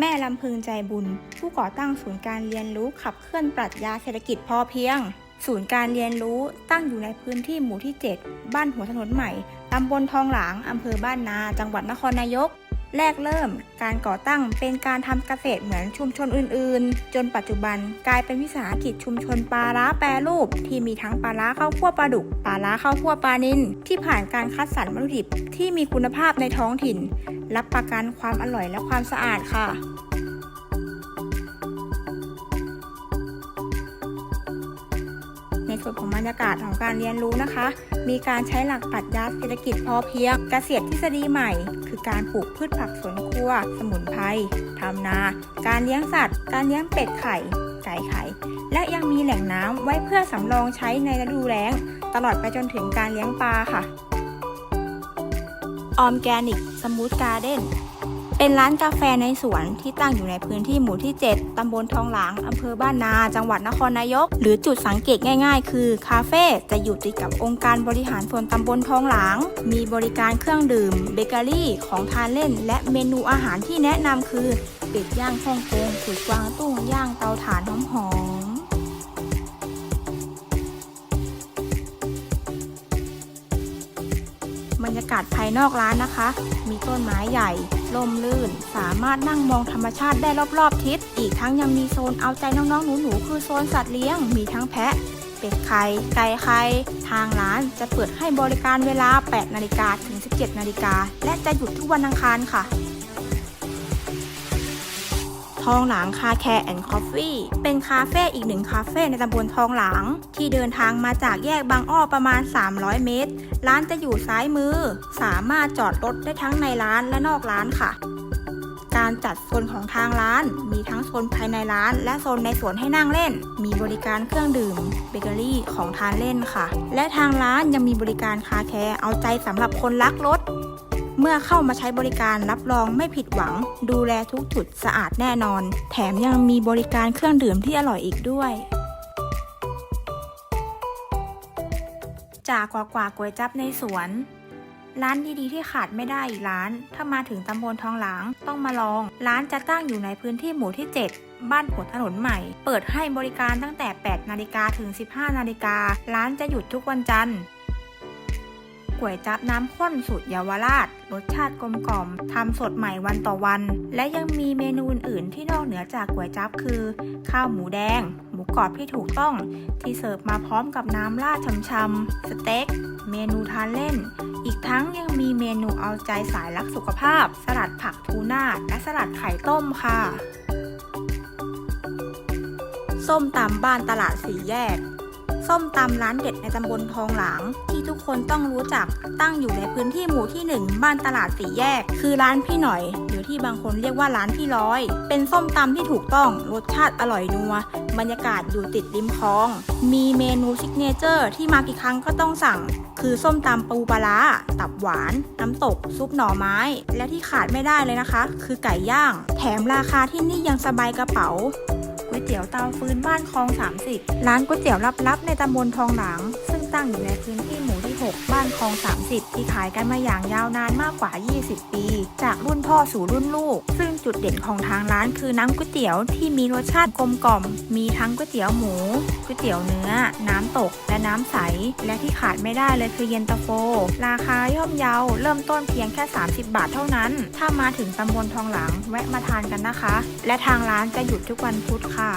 แม่ลำพึงใจบุญ ผู้ก่อตั้งศูนย์การเรียนรู้ขับเคลื่อนปรัชญาเศรษฐกิจพอเพียง ศูนย์การเรียนรู้ตั้งอยู่ในพื้นที่หมู่ที่ 7 บ้านหัวถนนใหม่ ตำบลทองหลาง อำเภอบ้านนา จังหวัดนครนายก แรกเริ่มการก่อตั้งเป็นการทำเกษตรเหมือนชุมชนอื่นๆ จนปัจจุบันกลายเป็นวิสาหกิจชุมชนปลาร้าแปรรูป ที่มีทั้งปลาร้าข้าวคั่วปลาดุกปลาร้าข้าวคั่วปลานิลที่ผ่านการคัดสรรวัตถุดิบที่มีคุณภาพในท้องถิ่น รับประกันความอร่อยและความสะอาดค่ะ ส่วนของบรรยากาศของการเรียนรู้นะคะ มีการใช้หลักปรัชญาเศรษฐกิจพอเพียงเกษตรทฤษฎีใหม่ คือการปลูกพืชผักสวนครัว สมุนไพรทำนา การเลี้ยงสัตว์ การเลี้ยงเป็ดไข่ ไก่ไข่ และยังมีแหล่งน้ำไว้เพื่อสำรองใช้ในฤดูแล้ง ตลอดไปจนถึงการเลี้ยงปลาค่ะออมแกนิกสมูทการ์เด้น เป็นร้านกาแฟในสวนที่ตั้งอยู่ในพื้นที่หมู่ที่ 7 ตำบลทองหลาง อำเภอบ้านนา จังหวัดนครนายก หรือจุดสังเกตง่ายๆ คือ คาเฟ่จะอยู่ติดกับองค์การบริหารส่วนตำบลทองหลาง มีบริการเครื่องดื่ม เบเกอรี่ของทานเล่น และเมนูอาหารที่แนะนำคือ เป็ดย่างฮ่องกงสุดกวางตุ้งย่างเตาถ่านหอมๆ บรรยากาศภายนอกร้านนะคะ มีต้นไม้ใหญ่ลมลื่น สามารถนั่งมองธรรมชาติได้รอบๆทิศ อีกทั้งยังมีโซนเอาใจน้องๆหนูๆคือโซนสัตว์เลี้ยง มีทั้งแพะ เป็ดไข่ ไก่ไข่ ทางร้านจะเปิดให้บริการเวลา 8 นาฬิกาถึง 17 นาฬิกา และจะหยุดทุกวันอังคารค่ะ ทองหลางคาแคร์แอนด์คอฟฟี่เป็นคาเฟ่อีกหนึ่งคาเฟ่ในตำบลทองหลางที่เดินทางมาจากแยกบางอ้อประมาณ 300 เมตร ร้านจะอยู่ซ้ายมือ สามารถจอดรถได้ทั้งในร้านและนอกร้านค่ะการจัดโซนของทางร้าน มีทั้งโซนภายในร้าน และโซนในสวนให้นั่งเล่น มีบริการเครื่องดื่ม เบเกอรี่ของทานเล่นค่ะ และทางร้านยังมีบริการคาแคร์เอาใจสำหรับคนรักรถ เมื่อเข้ามาใช้บริการรับรองไม่ผิดหวัง ดูแลทุกจุดสะอาดแน่นอน แถมยังมีบริการเครื่องดื่มที่อร่อยอีกด้วยจากกว่ากว่าก๋วยจับในสวน ร้านดีๆที่ขาดไม่ได้อีกร้าน ถ้ามาถึงตำบลทองหลางต้องมาลอง ร้านจะตั้งอยู่ในพื้นที่หมู่ที่ 7 บ้านหัวถนนใหม่ เปิดให้บริการตั้งแต่ 8 นาฬิกาถึง 15 นาฬิการ้านจะหยุดทุกวันจันทร์ ก๋วยจับน้ำข้นสูตรเยาวราช รสชาติกลมกล่อมทำสดใหม่วันต่อวัน และยังมีเมนูอื่นๆที่นอกเหนือจากก๋วยจับคือ ข้าวหมูแดง หมูกรอบที่ถูกต้อง ที่เสิร์ฟมาพร้อมกับน้ำราดช่ำๆสเต็ก เมนูทานเล่น อีกทั้งยังมีเมนูเอาใจสายรักสุขภาพ สลัดผักทูน่าและสลัดไข่ต้มค่ะ ส้มตำบ้านตลาดสีแยก ส้มตำร้านเด็ดในตำบลทองหลาง ที่ทุกคนต้องรู้จักตั้งอยู่ในพื้นที่หมู่ที่ 1 บ้านตลาดสีแยก คือร้านพี่หน่อย หรือที่บางคนเรียกว่าร้านพี่ร้อย เป็นส้มตำที่ถูกต้องรสชาติอร่อยนัว บรรยากาศอยู่ติดริมคลอง มีเมนูซิกเนเจอร์ ที่มากี่ครั้งก็ต้องสั่ง คือส้มตำปูปลาร้าตับหวาน น้ำตก ซุปหน่อไม้ และที่ขาดไม่ได้เลยนะคะ คือไก่ย่าง แถมราคาที่นี่ยังสบายกระเป๋า ก๋วยเตี๋ยวเตาฟืนบ้านคลอง 30 ร้านก๋วยเตี๋ยวลับๆในตำบลทองหลัง ซึ่งตั้งอยู่ในพื้นที่ 6 บ้านคลอง 30 ที่ขายกันมาอย่างยาวนานมากกว่า 20 ปี จากรุ่นพ่อสู่รุ่นลูก ซึ่งจุดเด่นของทางร้านคือน้ำก๋วยเตี๋ยวที่มีรสชาติกลมกล่อม มีทั้งก๋วยเตี๋ยวหมูก๋วยเตี๋ยวเนื้อ น้ำตก และน้ำใส และที่ขาดไม่ได้เลยคือเย็นตาโฟ ราคาย่อมเยา เริ่มต้นเพียงแค่ 30 บาทเท่านั้น ถ้ามาถึงตำบลทองหลางแวะมาทานกันนะคะ และทางร้านจะหยุดทุกวันพุธค่ะ